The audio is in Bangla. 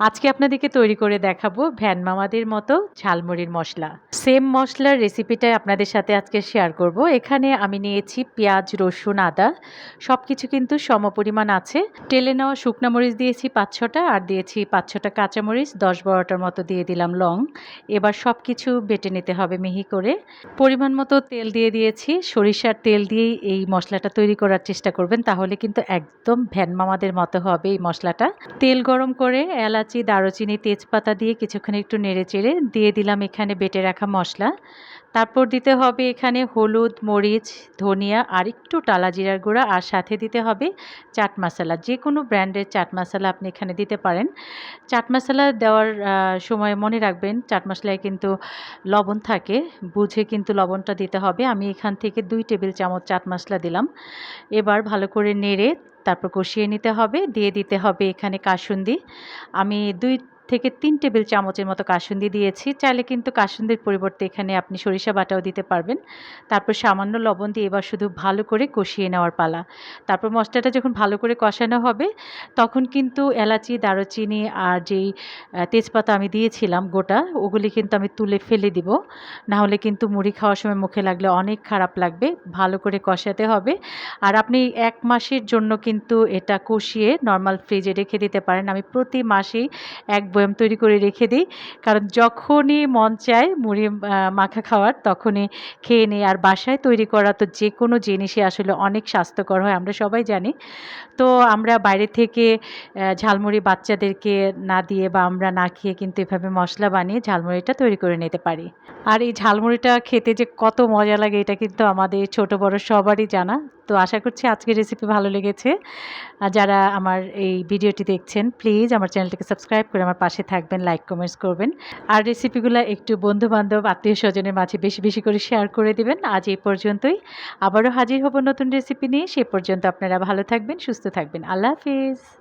আজকে আপনাদেরকে তৈরি করে দেখাবো ভ্যান মামাদের মতো ঝালমুড়ির মশলা। সেম মশলার রেসিপিটাই আপনাদের সাথে আজকে শেয়ার করব। এখানে আমি নিয়েছি পেঁয়াজ, রসুন, আদা। সব কিছু কিন্তু সমপরিমাণ আছে। টেলে নেওয়া শুকনো মরিচ দিয়েছি পাঁচ ছটা আর দিয়েছি পাঁচ ছটা কাঁচামরিচ দশ বারোটার মতো দিয়ে দিলাম লং। এবার সব কিছু বেটে নিতে হবে মিহি করে। পরিমাণ মতো তেল দিয়ে দিয়েছি। সরিষার তেল দিয়েই এই মশলাটা তৈরি করার চেষ্টা করবেন, তাহলে কিন্তু একদম ভ্যান মামাদের মতো হবে এই মশলাটা। তেল গরম করে এলাচি দারুচিনি তেজপাতা দিয়ে কিছুক্ষণ একটু নেড়ে চেড়ে দিয়ে দিলাম এখানে বেটে রাখা মশলা। তারপর দিতে হবে এখানে হলুদ, মরিচ, ধনিয়া আর একটু টালা জিরার গুঁড়া আর সাথে দিতে হবে চাট মশলা। যে কোনো ব্র্যান্ডের চাট মশলা আপনি এখানে দিতে পারেন। চাট মশলা দেওয়ার সময় মনে রাখবেন, চাট মশলায় কিন্তু লবণ থাকে, বুঝে কিন্তু লবণটা দিতে হবে। আমি এখান থেকে দুই টেবিল চামচ চাট মশলা দিলাম। এবার ভালো করে নেড়ে তারপর কষিয়ে নিতে হবে দিয়ে দিতে হবে এখানে কাসুন্দি। আমি দুই থেকে তিন টেবিল চামচের মতো কাসুন্দি দিয়েছি। চাইলে কিন্তু কাসুন্দির পরিবর্তে এখানে আপনি সরিষা বাটাও দিতে পারবেন। তারপর সামান্য লবণ দিয়ে এবার শুধু ভালো করে কষিয়ে নেওয়ার পালা। তারপর মশলাটা যখন ভালো করে কষানো হবে, তখন কিন্তু এলাচি, দারুচিনি আর যেই তেজপাতা আমি দিয়েছিলাম গোটা, ওগুলি কিন্তু আমি তুলে ফেলে দিব। না হলে কিন্তু মুড়ি খাওয়ার সময় মুখে লাগলে অনেক খারাপ লাগবে। ভালো করে কষাতে হবে। আর আপনি এক মাসের জন্য কিন্তু এটা কষিয়ে নর্মাল ফ্রিজে রেখে দিতে পারেন। আমি প্রতি মাসেই এক বয়াম তৈরি করে রেখে দিই। কারণ যখনই মন চায় মুড়ি মাখা খাওয়ার, তখনই খেয়ে নিই। আর বাসায় তৈরি করা তো যে কোনো জিনিসই আসলে অনেক স্বাস্থ্যকর হয়, আমরা সবাই জানি। তো আমরা বাইরে থেকে ঝালমুড়ি বাচ্চাদেরকে না দিয়ে বা আমরা না খেয়ে কিন্তু এভাবে মশলা বানিয়ে ঝালমুড়িটা তৈরি করে নিতে পারি। আর এই ঝালমুড়িটা খেতে যে কত মজা লাগে, এটা কিন্তু আমাদের ছোট বড় সবারই জানা। তো আশা করছি আজকের রেসিপি ভালো লেগেছে। আর যারা আমার এই ভিডিওটি দেখছেন প্লিজ আমার চ্যানেলটিকে সাবস্ক্রাইব করে আমার পাশে থাকবেন লাইক কমেন্টস করবেন। আর রেসিপিগুলো একটু বন্ধুবান্ধব আত্মীয় স্বজনের মাঝে বেশি বেশি করে শেয়ার করে দেবেন। আজ এই পর্যন্তই। আবারও হাজির হব নতুন রেসিপি নিয়ে। সে পর্যন্ত আপনারা ভালো থাকবেন, সুস্থ থাকবেন। আল্লাহ হাফিজ।